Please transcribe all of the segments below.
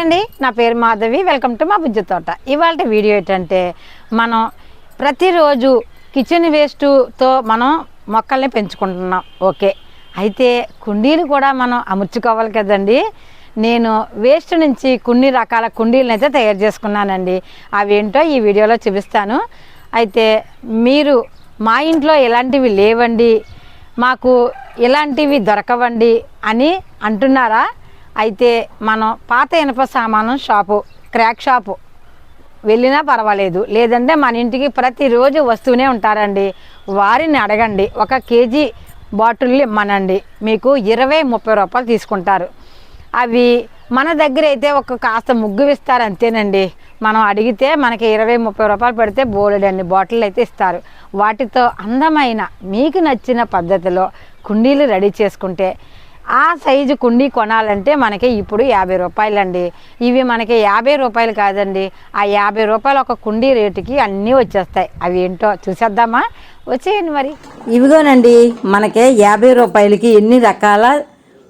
అండి నా పేరు మాధవి. వెల్కమ్ టు మా బుజ్జి తోట. ఇవాళ వీడియో ఏంటంటే మనం ప్రతిరోజు కిచెన్ వేస్ట్తో మనం మొక్కల్ని పెంచుకుంటున్నాం. ఓకే. అయితే కుండీలు కూడా మనం అమర్చుకోవాలి కదండి. నేను వేస్ట్ నుంచి కొన్ని రకాల కుండీలను అయితే తయారు చేసుకున్నానండి. అవి ఏంటో ఈ వీడియోలో చూపిస్తాను. అయితే మీరు మా ఇంట్లో ఇలాంటివి లేవండి మాకు ఇలాంటివి దొరకవండి అని అంటున్నారా? అయితే మనం పాత ఇనప సామాను షాపు క్రాక్ షాపు వెళ్ళినా పర్వాలేదు. లేదంటే మన ఇంటికి ప్రతిరోజు వస్తూనే ఉంటారండి. వారిని అడగండి. ఒక కేజీ బాటిల్ ఇమ్మనండి. మీకు ఇరవై ముప్పై రూపాయలు తీసుకుంటారు. అవి మన దగ్గర అయితే ఒక కాస్త ముగ్గు ఇస్తారు అంతేనండి. మనం అడిగితే మనకి ఇరవై ముప్పై రూపాయలు పెడితే బోలెడన్ని బాటిల్ అయితే ఇస్తారు. వాటితో అందమైన మీకు నచ్చిన పద్ధతిలో కుండీలు రెడీ చేసుకుంటే ఆ సైజు కుండీ కొనాలంటే మనకి ఇప్పుడు యాభై రూపాయలండి. ఇవి మనకి యాభై రూపాయలు కాదండి. ఆ యాభై రూపాయలు ఒక కుండీ రేటుకి అన్నీ వచ్చేస్తాయి. అవి ఏంటో చూసేద్దామా? వచ్చేయండి మరి. ఇవిగోనండి మనకి యాభై రూపాయలకి ఎన్ని రకాల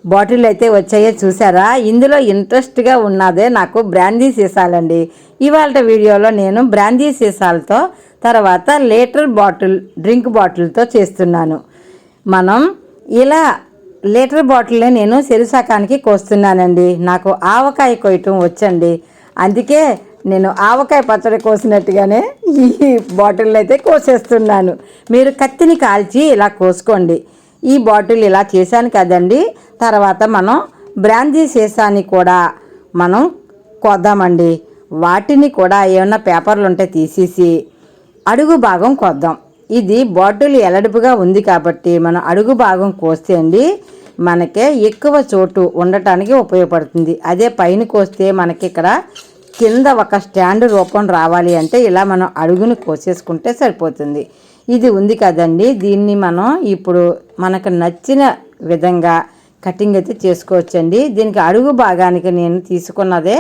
బాటిల్ అయితే వచ్చాయో చూసారా? ఇందులో ఇంట్రెస్ట్గా ఉన్నదే నాకు బ్రాందీ సీసాలండి. ఇవాళ వీడియోలో నేను బ్రాందీ సీసాలతో తర్వాత లీటర్ బాటిల్ డ్రింక్ బాటిల్తో చేస్తున్నాను. మనం ఇలా లీటర్ బాటిల్ని నేను శరీరశాకానికి కోస్తున్నానండి. నాకు ఆవకాయ కొయ్యటం వచ్చండి. అందుకే నేను ఆవకాయ పచ్చడి కోసినట్టుగానే ఈ బాటిల్ అయితే కోసేస్తున్నాను. మీరు కత్తిని కాల్చి ఇలా కోసుకోండి. ఈ బాటిల్ ఇలా చేశాను కదండి. తర్వాత మనం బ్రాందీ సీసాని కూడా మనం కొద్దామండి. వాటిని కూడా ఏమన్నా పేపర్లు ఉంటే తీసేసి అడుగు భాగం కొద్దాం. ఇది బాటిల్ ఎలడుపుగా ఉంది కాబట్టి మనం అడుగు భాగం కోస్తే అండి మనకే ఎక్కువ చోటు ఉండటానికి ఉపయోగపడుతుంది. అదే పైన కోస్తే మనకి ఇక్కడ కింద ఒక స్టాండ్ రూపం రావాలి అంటే ఇలా మనం అడుగును కోసేసుకుంటే సరిపోతుంది. ఇది ఉంది కదండి. దీన్ని మనం ఇప్పుడు మనకు నచ్చిన విధంగా కటింగ్ అయితే చేసుకోవచ్చండి. దీనికి అడుగు భాగానికి నేను తీసుకున్నదే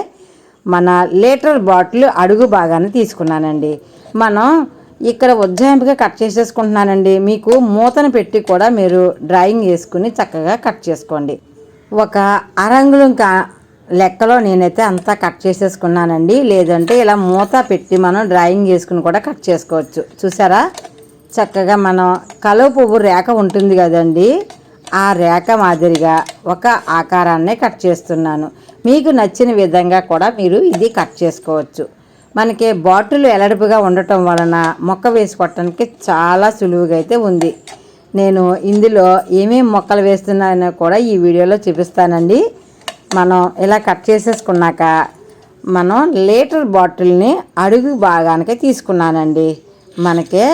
మన లీటర్ బాటిల్ అడుగు భాగాన్ని తీసుకున్నానండి. మనం ఇక్కడ ఉజ్జాయింపుగా కట్ చేసేసుకుంటున్నానండి. మీకు మూతను పెట్టి కూడా మీరు డ్రాయింగ్ వేసుకుని చక్కగా కట్ చేసుకోండి. ఒక అరంగులు ఇంకా లెక్కలో నేనైతే అంతా కట్ చేసేసుకున్నానండి. లేదంటే ఇలా మూత పెట్టి మనం డ్రాయింగ్ వేసుకుని కూడా కట్ చేసుకోవచ్చు. చూసారా? చక్కగా మనం కలువ పువ్వు రేఖ ఉంటుంది కదండి. ఆ రేఖ మాదిరిగా ఒక ఆకారాన్నే కట్ చేస్తున్నాను. మీకు నచ్చిన విధంగా కూడా మీరు ఇది కట్ చేసుకోవచ్చు. మనకి బాటిల్ ఎలడుపుగా ఉండటం వలన మొక్క వేసుకోవటానికి చాలా సులువుగా అయితే ఉంది. నేను ఇందులో ఏమేమి మొక్కలు వేస్తున్నానో కూడా ఈ వీడియోలో చూపిస్తానండి. మనం ఇలా కట్ చేసేసుకున్నాక మనం లీటర్ బాటిల్ని అడుగు భాగానికి తీసుకున్నానండి. మనకి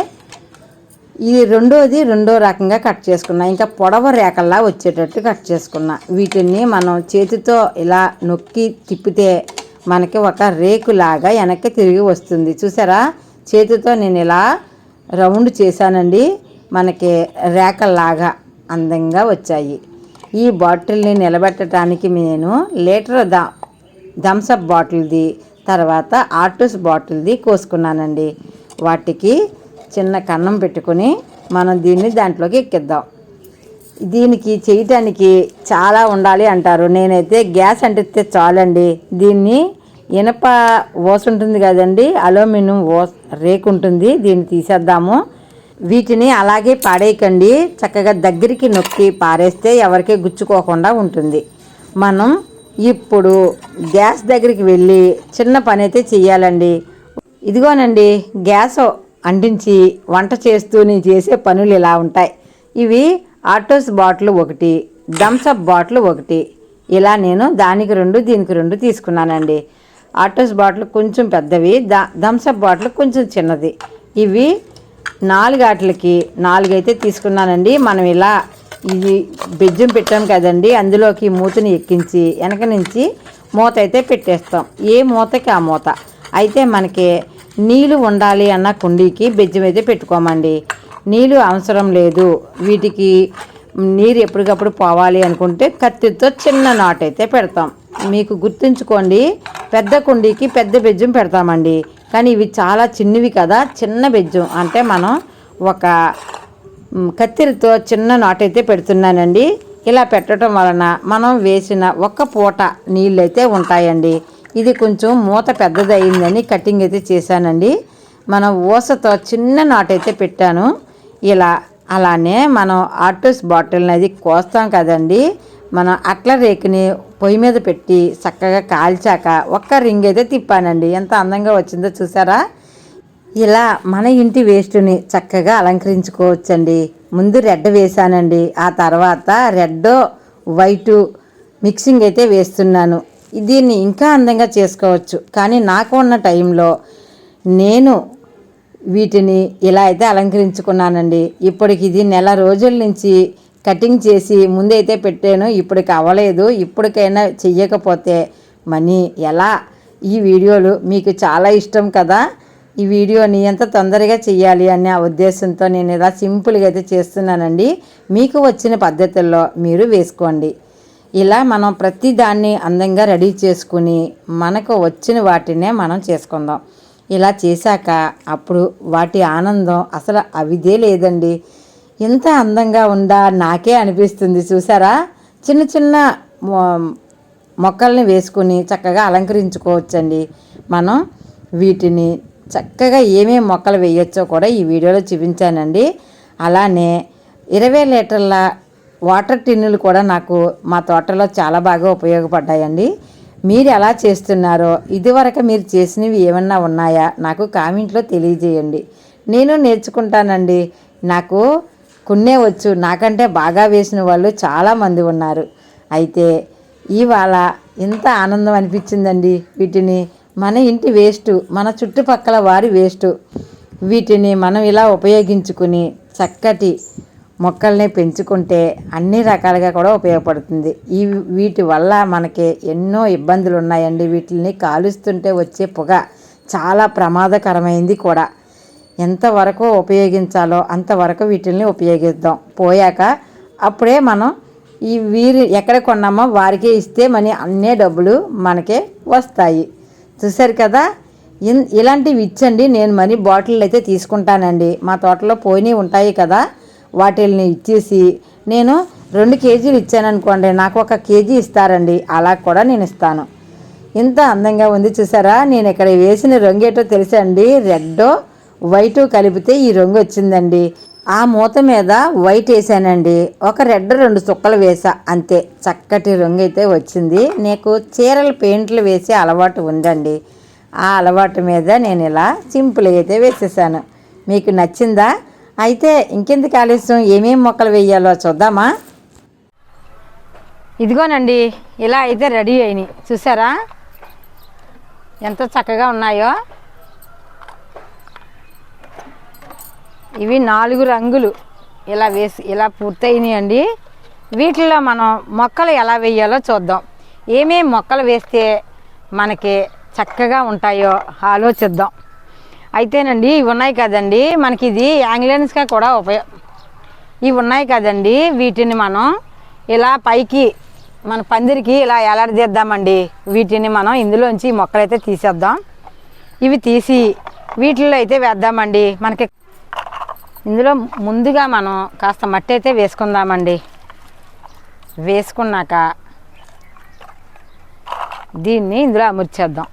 ఇది రెండోది రెండో రకంగా కట్ చేసుకున్నా. ఇంకా పొడవ రేఖల్లా వచ్చేటట్టు కట్ చేసుకున్నా. వీటిని మనం చేతితో ఇలా నొక్కి తిప్పితే మనకి ఒక రేకులాగా వెనక్కి తిరిగి వస్తుంది. చూసారా? చేతితో నేను ఇలా రౌండ్ చేశానండి. మనకి రేకల్లాగా అందంగా వచ్చాయి. ఈ బాటిల్ని నిలబెట్టడానికి నేను లీటర్ ద థమ్సప్ బాటిల్ది తర్వాత ఆర్టిస్ బాటిల్ది కోసుకున్నానండి. వాటికి చిన్న కన్నం పెట్టుకుని మనం దీన్ని దాంట్లోకి ఎక్కిద్దాం. దీనికి చేయటానికి చాలా ఉండాలి అంటారు. నేనైతే గ్యాస్ అంటిస్తే చాలండి. దీన్ని ఇనప ఓస ఉంటుంది కదండి అలోమినియం ఓస్ రేకు ఉంటుంది దీన్ని తీసేద్దాము. వీటిని అలాగే పాడేయకండి. చక్కగా దగ్గరికి నొక్కి పారేస్తే ఎవరికి గుచ్చుకోకుండా ఉంటుంది. మనం ఇప్పుడు గ్యాస్ దగ్గరికి వెళ్ళి చిన్న పని అయితే చెయ్యాలండి. ఇదిగోనండి గ్యాస్ అంటించి వంట చేస్తూ నేను చేసే పనులు ఇలా ఉంటాయి. ఇవి ఆటోస్ బాటిల్ ఒకటి థమ్సప్ బాటిల్ ఒకటి. ఇలా నేను దానికి రెండు దీనికి రెండు తీసుకున్నానండి. ఆటోస్ బాటిల్ కొంచెం పెద్దవి దా థమ్సప్ బాటిల్ కొంచెం చిన్నది. ఇవి నాలుగాట్లకి నాలుగైతే తీసుకున్నానండి. మనం ఇలా ఇది బెజ్జం పెట్టాం కదండి అందులోకి మూతని ఎక్కించి వెనక నుంచి మూత అయితే పెట్టేస్తాం. ఏ మూతకి ఆ మూత? అయితే మనకి నీళ్ళు ఉండాలి అన్న కుండీకి బెజ్జం అయితే పెట్టుకోమండి. నీళ్ళు అవసరం లేదు. వీటికి నీరు ఎప్పటికప్పుడు పోవాలి అనుకుంటే కత్తితో చిన్న నాట్ అయితే పెడతాం. మీకు గుర్తుంచుకోండి పెద్ద కుండీకి పెద్ద బెజ్జం పెడతామండి. కానీ ఇవి చాలా చిన్నవి కదా చిన్న బెజ్జం. అంటే మనం ఒక కత్తిరితో చిన్న నాట్ అయితే పెడుతున్నానండి. ఇలా పెట్టడం వలన మనం వేసిన ఒక్క పూట నీళ్ళు అయితే ఉంటాయండి. ఇది కొంచెం మూత పెద్దది అయిందని కటింగ్ అయితే చేశానండి. మనం ఊసతో చిన్న నాటైతే పెట్టాను. ఇలా అలానే మనం ఆటోస్ బాటిల్ని అది కోస్తాం కదండి. మనం అట్ల రేకుని పొయ్యి మీద పెట్టి చక్కగా కాల్చాక ఒక్క రింగ్ అయితే తిప్పానండి. ఎంత అందంగా వచ్చిందో చూసారా? ఇలా మన ఇంటి వేస్ట్ని చక్కగా అలంకరించుకోవచ్చండి. ముందు రెడ్ వేసానండి ఆ తర్వాత రెడ్ వైటు మిక్సింగ్ అయితే వేస్తున్నాను. దీన్ని ఇంకా అందంగా చేసుకోవచ్చు. కానీ నాకు ఉన్న టైంలో నేను వీటిని ఇలా అయితే అలంకరించుకున్నానండి. ఇప్పటికి ఇది నెల రోజుల నుంచి కటింగ్ చేసి ముందైతే పెట్టాను. ఇప్పటికి అవ్వలేదు. ఇప్పటికైనా చెయ్యకపోతే మనీ ఎలా? ఈ వీడియోలు మీకు చాలా ఇష్టం కదా? ఈ వీడియోని ఎంత తొందరగా చేయాలి అనే ఉద్దేశంతో నేను ఇలా సింపుల్గా అయితే చేస్తున్నానండి. మీకు వచ్చిన పద్ధతుల్లో మీరు వేసుకోండి. ఇలా మనం ప్రతి దాన్ని అందంగా రెడీ చేసుకుని మనకు వచ్చిన వాటినే మనం చేసుకుందాం. ఇలా చేశాక అప్పుడు వాటి ఆనందం అసలు అవిదే లేదండి. ఎంత అందంగా ఉందా నాకే అనిపిస్తుంది. చూసారా? చిన్న చిన్న మొక్కల్ని వేసుకుని చక్కగా అలంకరించుకోవచ్చండి. మనం వీటిని చక్కగా ఏమేమి మొక్కలు వేయొచ్చో కూడా ఈ వీడియోలో చూపించానండి. అలానే ఇరవై లీటర్ల వాటర్ టిన్నులు కూడా నాకు మా తోటలో చాలా బాగా ఉపయోగపడ్డాయండి. మీరు ఎలా చేస్తున్నారో ఇదివరకు మీరు చేసినవి ఏమన్నా ఉన్నాయా? నాకు కామెంట్లో తెలియజేయండి. నేను నేర్చుకుంటానండి. నాకు కొన్నే వచ్చు. నాకంటే బాగా వేసిన వాళ్ళు చాలామంది ఉన్నారు. అయితే ఇవాళ ఎంత ఆనందం అనిపించిందండి వీటిని. మన ఇంటి వేస్ట్ మన చుట్టుపక్కల వారి వేస్ట్. వీటిని మనం ఇలా ఉపయోగించుకుని చక్కటి మొక్కల్ని పెంచుకుంటే అన్ని రకాలుగా కూడా ఉపయోగపడుతుంది. ఈ వీటి వల్ల మనకి ఎన్నో ఇబ్బందులు ఉన్నాయండి. వీటిని కాలుస్తుంటే వచ్చే పొగ చాలా ప్రమాదకరమైంది కూడా. ఎంతవరకు ఉపయోగించాలో అంతవరకు వీటిని ఉపయోగిద్దాం. పోయాక అప్పుడే మనం ఈ వీరు ఎక్కడ కొన్నామో వారికే ఇస్తే మన అన్నే డబ్బులు మనకే వస్తాయి. చూశారు కదా? ఇన్ ఇలాంటివి ఇచ్చండి. నేను మరి బాటిల్ అయితే తీసుకుంటానండి. మా తోటలో పోయినవి ఉంటాయి కదా? వాటిల్ని ఇచ్చేసి నేను రెండు కేజీలు ఇచ్చాను అనుకోండి నాకు ఒక కేజీ ఇస్తారండి అలా కూడా నేను ఇస్తాను. ఇంత అందంగా ఉంది చూసారా? నేను ఇక్కడ వేసిన రంగు ఏటో తెలుసా అండి? రెడ్డో వైట్ కలిపితే ఈ రంగు వచ్చిందండి. ఆ మూత మీద వైట్ వేసానండి. ఒక రెడ్ రెండు చుక్కలు వేసా అంతే. చక్కటి రంగు అయితే వచ్చింది. నీకు చీరలు పెయింట్లు వేసే అలవాటు ఉందండి. ఆ అలవాటు మీద నేను ఇలా సింపుల్గా అయితే వేసేసాను. మీకు నచ్చిందా? అయితే ఇంకెందుకు ఆలస్యం ఏమేమి మొక్కలు వేయాలో చూద్దామా? ఇదిగోనండి ఇలా అయితే రెడీ అయినాయి. చూసారా? ఎంత చక్కగా ఉన్నాయో. ఇవి నాలుగు రంగులు. ఇలా వేసి ఇలా పూర్తయినాయి అండి వీటిలో మనం మొక్కలు ఎలా వేయాలో చూద్దాం. ఏమేమి మొక్కలు వేస్తే మనకి చక్కగా ఉంటాయో ఆలోచిద్దాం. అయితేనండి ఇవి ఉన్నాయి కదండి. మనకి ఇది యాంగ్లెన్స్గా కూడా ఉపయోగ ఇవి ఉన్నాయి కదండి. వీటిని మనం ఇలా పైకి మన పందిరికి ఇలా ఎలాడదీద్దామండి వీటిని మనం ఇందులోంచి మొక్కలైతే తీసేద్దాం. ఇవి తీసి వీటిల్లో అయితే వేద్దామండి. మనకి ఇందులో ముందుగా మనం కాస్త మట్టి అయితే వేసుకుందామండి. వేసుకున్నాక దీన్ని ఇందులో అమర్చేద్దాం.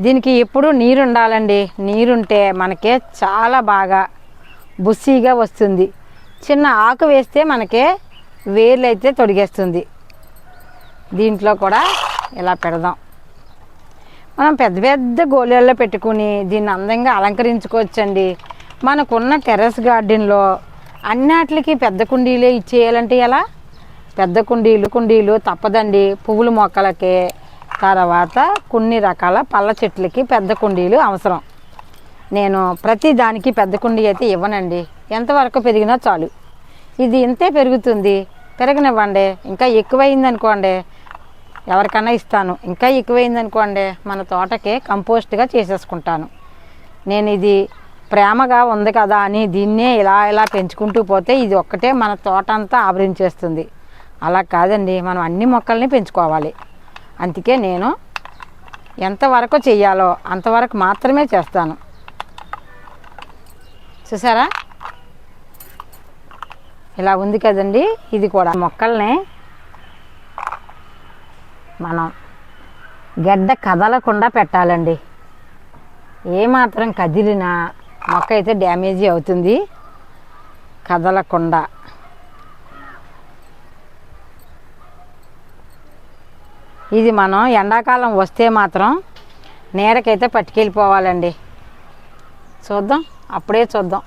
దీనికి ఎప్పుడు నీరు ఉండాలండి నీరుంటే మనకే చాలా బాగా బుస్సీగా వస్తుంది. చిన్న ఆకు వేస్తే మనకే వేర్లు అయితే తొడిగేస్తుంది. దీంట్లో కూడా ఇలా పెడదాం. మనం పెద్ద పెద్ద గోళీల్లో పెట్టుకుని దీన్ని అందంగా అలంకరించుకోవచ్చండి. మనకున్న టెర్రస్ గార్డెన్లో అన్నిటికి పెద్ద కుండీలే ఇచ్చేయాలంటే ఎలా? పెద్ద కుండీలు కుండీలు తప్పదండి. పువ్వుల మొక్కలకి తర్వాత కొన్ని రకాల పళ్ళ చెట్లకి పెద్ద కుండీలు అవసరం. నేను ప్రతి దానికి పెద్ద కుండీ అయితే ఇవ్వనండి. ఎంతవరకు పెరిగినా చాలు. ఇది ఇంతే పెరుగుతుంది. పెరగనివ్వండి. ఇంకా ఎక్కువైంది అనుకోండి ఎవరికన్నా ఇస్తాను. ఇంకా ఎక్కువైంది అనుకోండి మన తోటకి కంపోస్ట్గా చేసేసుకుంటాను. నేను ఇది ప్రేమగా ఉంది కదా అని దీన్నే ఇలా ఇలా పెంచుకుంటూ పోతే ఇది ఒక్కటే మన తోట అంతా ఆవరించేస్తుంది. అలా కాదండి. మనం అన్ని మొక్కల్ని పెంచుకోవాలి. అందుకే నేను ఎంతవరకు చెయ్యాలో అంతవరకు మాత్రమే చేస్తాను. చూసారా? ఇలా ఉంది కదండి ఇది కూడా మొక్కల్ని మనం గడ్డ కదలకుండా పెట్టాలండి. ఏమాత్రం కదిలినా మొక్క అయితే డ్యామేజీ అవుతుంది. కదలకుండా. ఇది మనం ఎండాకాలం వస్తే మాత్రం నీడకైతే పట్టుకెళ్ళిపోవాలండి. చూద్దాం అప్పుడే చూద్దాం.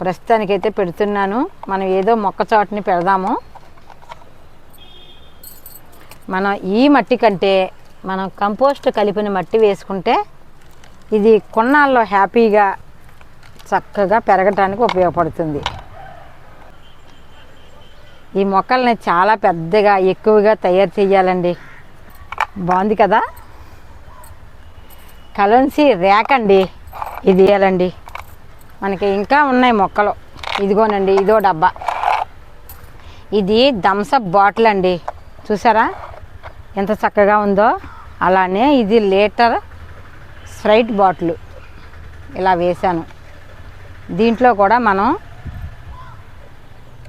ప్రస్తుతానికైతే పెడుతున్నాను. మనం ఏదో మొక్క చోటుని పెడదాము. మనం ఈ మట్టి కంటే మనం కంపోస్ట్ కలిపిన మట్టి వేసుకుంటే ఇది కొన్నాళ్ళలో హ్యాపీగా చక్కగా పెరగటానికి ఉపయోగపడుతుంది. ఈ మొక్కల్ని చాలా పెద్దగా ఎక్కువగా తయారు చేయాలండి బాగుంది కదా? కలన్సి రేకండి ఇది వేయాలండి. మనకి ఇంకా ఉన్నాయి మొక్కలు. ఇదిగోనండి ఇదో డబ్బా. ఇది థమ్సప్ బాటిల్ అండి. చూసారా? ఎంత చక్కగా ఉందో. అలానే ఇది లీటర్ స్ప్రైట్ బాటిల్. ఇలా వేశాను. దీంట్లో కూడా మనం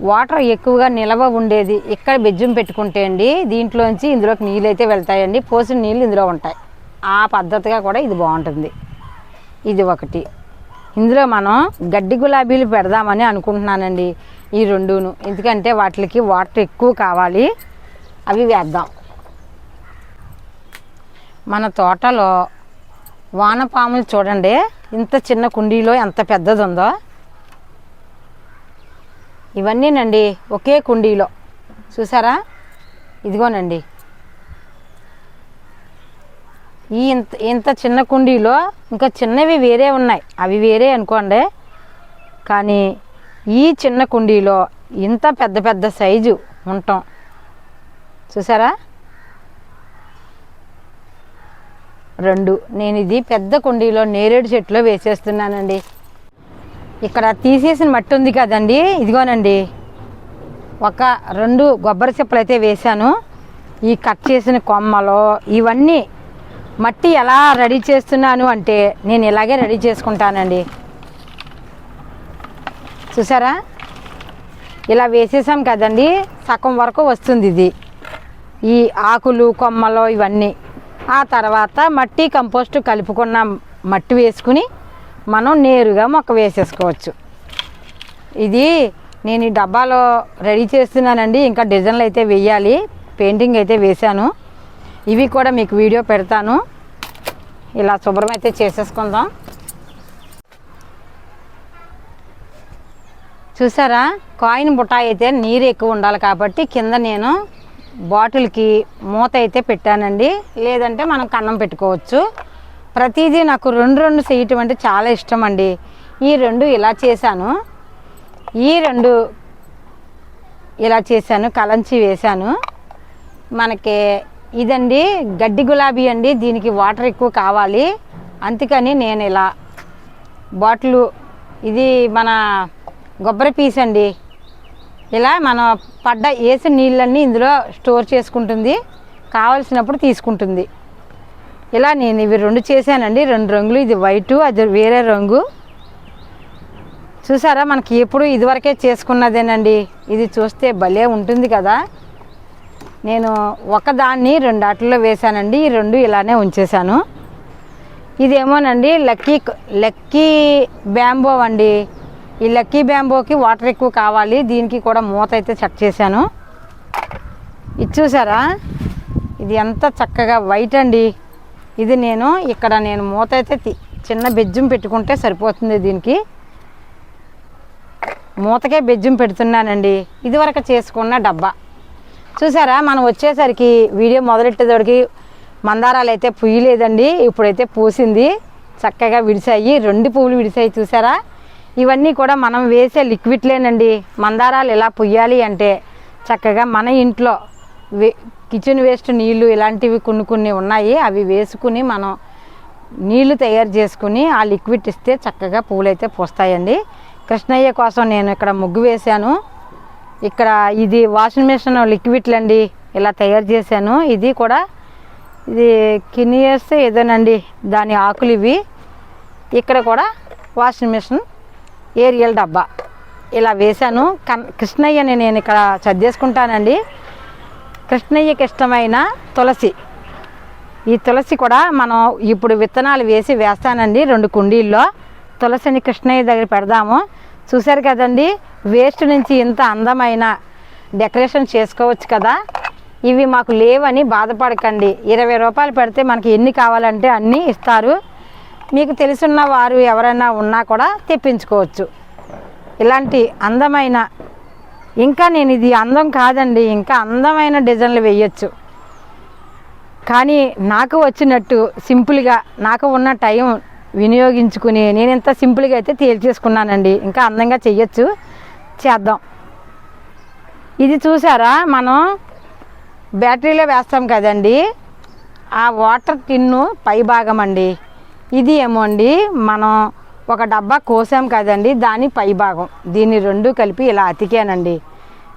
వాటర్ ఎక్కువగా నిలవ ఉండేది. ఇక్కడ బెజ్జం పెట్టుకుంటే అండి దీంట్లోంచి ఇందులోకి నీళ్ళు అయితే వెళ్తాయండి. పోసిన నీళ్ళు ఇందులో ఉంటాయి. ఆ పద్ధతిగా కూడా ఇది బాగుంటుంది. ఇది ఒకటి. ఇందులో మనం గడ్డి గులాబీలు పెడదామని అనుకుంటున్నానండి ఈ రెండును. ఎందుకంటే వాటికి వాటర్ ఎక్కువ కావాలి. అవి వేద్దాం. మన తోటలో వానపాములు చూడండి. ఇంత చిన్న కుండీలో ఎంత పెద్దది ఉందో ఇవన్నీనండి ఒకే కుండీలో. చూసారా? ఇదిగోనండి. ఈ ఇంత ఇంత చిన్న కుండీలో ఇంకా చిన్నవి వేరే ఉన్నాయి. అవి వేరే అనుకోండి. కానీ ఈ చిన్న కుండీలో ఇంత పెద్ద పెద్ద సైజు ఉంటాం. చూసారా? రెండు. నేను ఇది పెద్ద కుండీలో నేరేడు చెట్టులో వేసేస్తున్నానండి. ఇక్కడ తీసేసిన మట్టి ఉంది కదండి. ఇదిగోనండి. ఒక రెండు కొబ్బరి చెప్పులు అయితే వేశాను. ఈ కట్ చేసిన కొమ్మలు ఇవన్నీ మట్టి ఎలా రెడీ చేస్తున్నాను అంటే నేను ఇలాగే రెడీ చేసుకుంటానండి. చూసారా? ఇలా వేసేసాం కదండి. సగం వరకు వస్తుంది ఇది. ఈ ఆకులు కొమ్మలు ఇవన్నీ. ఆ తర్వాత మట్టి కంపోస్ట్ కలుపుకున్న మట్టి వేసుకుని మనం నేరుగా మొక్క వేసేసుకోవచ్చు. ఇది నేను ఈ డబ్బాలో రెడీ చేస్తున్నానండి. ఇంకా డిజైన్లు అయితే వేయాలి. పెయింటింగ్ అయితే వేశాను. ఇవి కూడా మీకు వీడియో పెడతాను. ఇలా శుభ్రం అయితే చేసేసుకుందాం. చూసారా? కాయిన్ బుటాయి అయితే నీరు ఎక్కువ ఉండాలి కాబట్టి కింద నేను బాటిల్కి మూత అయితే పెట్టానండి. లేదంటే మనం కన్నం పెట్టుకోవచ్చు. ప్రతిదీ నాకు రెండు రెండు చేయటం అంటే చాలా ఇష్టం అండి. ఈ రెండు ఇలా చేశాను. ఈ రెండు ఇలా చేశాను కలంచి వేశాను. మనకి ఇదండి గడ్డి గులాబీ అండి దీనికి వాటర్ ఎక్కువ కావాలి. అందుకని నేను ఇలా బాటిల్ ఇది మన కొబ్బరి పీస్ అండి. ఇలా మనం పడ్డ వేసిన నీళ్ళన్నీ ఇందులో స్టోర్ చేసుకుంటుంది. కావలసినప్పుడు తీసుకుంటుంది. ఇలా నేను ఇవి రెండు చేశానండి. రెండు రంగులు ఇది వైటు అది వేరే రంగు. చూసారా మనకి ఎప్పుడు ఇదివరకే చేసుకున్నదేనండి. ఇది చూస్తే భలే ఉంటుంది కదా. నేను ఒకదాన్ని రెండు ఆటల్లో వేశానండి. ఈ రెండు ఇలానే ఉంచేశాను. ఇదేమోనండి లక్కీ లక్కీ బ్యాంబో అండి. ఈ లక్కీ బ్యాంబోకి వాటర్ ఎక్కువ కావాలి. దీనికి కూడా మూత అయితే సెట్ చేశాను. ఇది చూసారా? ఇది ఎంత చక్కగా వైట్ అండి. ఇది నేను ఇక్కడ నేను మూత అయితే తి- చిన్న బెజ్జం పెట్టుకుంటే సరిపోతుంది దీనికి. మూతకే బెజ్జం పెడుతున్నానండి. ఇదివరకు చేసుకున్న డబ్బా. చూసారా? మనం వచ్చేసరికి వీడియో మొదలెట్టేదోడికి మందారాలు అయితే పుయ్యలేదండి. ఇప్పుడైతే పూసింది. చక్కగా విడిసాయి. రెండు పువ్వులు విడిసాయి చూసారా? ఇవన్నీ కూడా మనం వేసే లిక్విడ్లేనండి. మందారాలు ఎలా పుయ్యాలి అంటే చక్కగా మన ఇంట్లో వే కిచెన్ వేస్ట్ నీళ్ళు ఇలాంటివి కొన్ని కొన్ని ఉన్నాయి. అవి వేసుకుని మనం నీళ్ళు తయారు చేసుకుని ఆ లిక్విడ్ ఇస్తే చక్కగా పూలైతే పూస్తాయండి. కృష్ణయ్య కోసం నేను ఇక్కడ ముగ్గు వేశాను. ఇక్కడ ఇది వాషింగ్ మిషన్ లిక్విడ్లు అండి ఇలా తయారు చేశాను. ఇది కూడా ఇది కినియర్స్ ఏదోనండి. దాని ఆకులు ఇవి. ఇక్కడ కూడా వాషింగ్ మిషన్ ఏరియల్ డబ్బా. ఇలా వేశాను. కన్ కృష్ణయ్యని నేను ఇక్కడ చదివేసుకుంటానండి కృష్ణయ్యకి ఇష్టమైన తులసి. ఈ తులసి కూడా మనం ఇప్పుడు విత్తనాలు వేసి వేస్తానండి రెండు కుండీల్లో. తులసిని కృష్ణయ్య దగ్గర పెడదాము. చూశారు కదండి వేస్ట్ నుంచి ఇంత అందమైన డెకరేషన్ చేసుకోవచ్చు కదా. ఇవి మాకు లేవని బాధపడకండి. ఇరవై రూపాయలు పెడితే మనకి ఎన్ని కావాలంటే అన్నీ ఇస్తారు. మీకు తెలుసున్న వారు ఎవరైనా ఉన్నా కూడా తెప్పించుకోవచ్చు. ఇలాంటి అందమైన ఇంకా నేను ఇది అందం కాదండి ఇంకా అందమైన డిజైన్లు వేయచ్చు. కానీ నాకు వచ్చినట్టు సింపుల్గా నాకు ఉన్న టైం వినియోగించుకుని నేను ఎంత సింపుల్గా అయితే తేల్చేసుకున్నానండి. ఇంకా అందంగా చెయ్యొచ్చు. చేద్దాం. ఇది చూసారా? మనం బ్యాటరీలో వేస్తాం కదండి. ఆ వాటర్ టిన్ను పై భాగం అండి. ఇది ఏమో అండి? మనం ఒక డబ్బా కోసాం కదండి దాని పై భాగం. దీన్ని రెండు కలిపి ఇలా అతికానండి.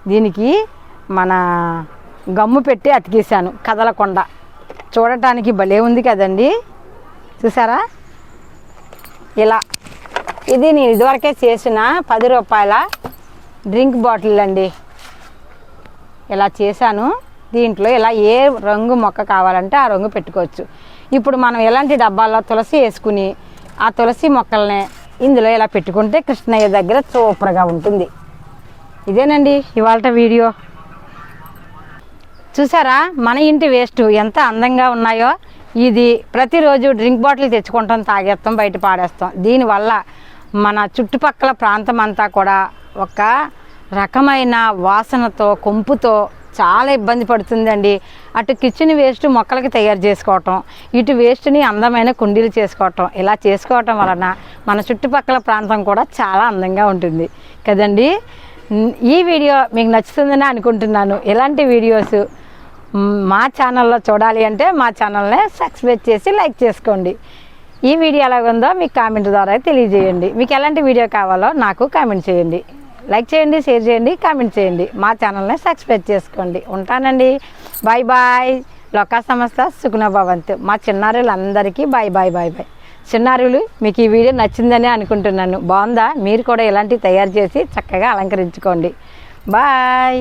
దీనికి మన గమ్ము పెట్టి అతికేసాను కదలకుండా. చూడటానికి భలే ఉంది కదండి. చూసారా? ఇలా. ఇది నేను ఇదివరకే చేసిన పది రూపాయల డ్రింక్ బాటిల్ అండి. ఇలా చేశాను. దీంట్లో ఇలా ఏ రంగు మొక్క కావాలంటే ఆ రంగు పెట్టుకోవచ్చు. ఇప్పుడు మనం ఎలాంటి డబ్బాల్లో తులసి వేసుకుని ఆ తులసి మొక్కల్ని ఇందులో ఇలా పెట్టుకుంటే కృష్ణయ్య దగ్గర సూపర్గా ఉంటుంది. ఇదేనండి ఇవాళ వీడియో. చూసారా? మన ఇంటి వేస్ట్ ఎంత అందంగా ఉన్నాయో? ఇది ప్రతిరోజు డ్రింక్ బాటిల్ తెచ్చుకుంటాం తాగేస్తాం బయట పాడేస్తాం. దీనివల్ల మన చుట్టుపక్కల ప్రాంతం అంతా కూడా ఒక రకమైన వాసనతో కొంపుతో చాలా ఇబ్బంది పడుతుందండి. అటు కిచెన్ వేస్ట్ మొక్కలకి తయారు చేసుకోవటం ఇటు వేస్ట్ని అందమైన కుండీలు చేసుకోవటం ఇలా చేసుకోవటం వలన మన చుట్టుపక్కల ప్రాంతం కూడా చాలా అందంగా ఉంటుంది. కదండి? ఈ వీడియో మీకు నచ్చుతుందని అనుకుంటున్నాను. ఇలాంటి వీడియోస్ మా ఛానల్లో చూడాలి అంటే మా ఛానల్ని సబ్స్క్రైబ్ చేసి లైక్ చేసుకోండి. ఈ వీడియో ఎలాగుందో మీకు కామెంట్ ద్వారా తెలియజేయండి. మీకు ఎలాంటి వీడియో కావాలో నాకు కామెంట్ చేయండి. లైక్ చేయండి షేర్ చేయండి కామెంట్ చేయండి. మా ఛానల్ని సబ్స్క్రైబ్ చేసుకోండి. ఉంటానండి. బాయ్ బాయ్ లోకా సంస్థ సుగుణ భవంతు. మా చిన్నారులందరికీ బాయ్ బాయ్ బాయ్ బాయ్ చిన్నారులు మీకు ఈ వీడియో నచ్చిందని అనుకుంటున్నాను. బాగుందా? మీరు కూడా ఇలాంటివి తయారు చేసి చక్కగా అలంకరించుకోండి. బాయ్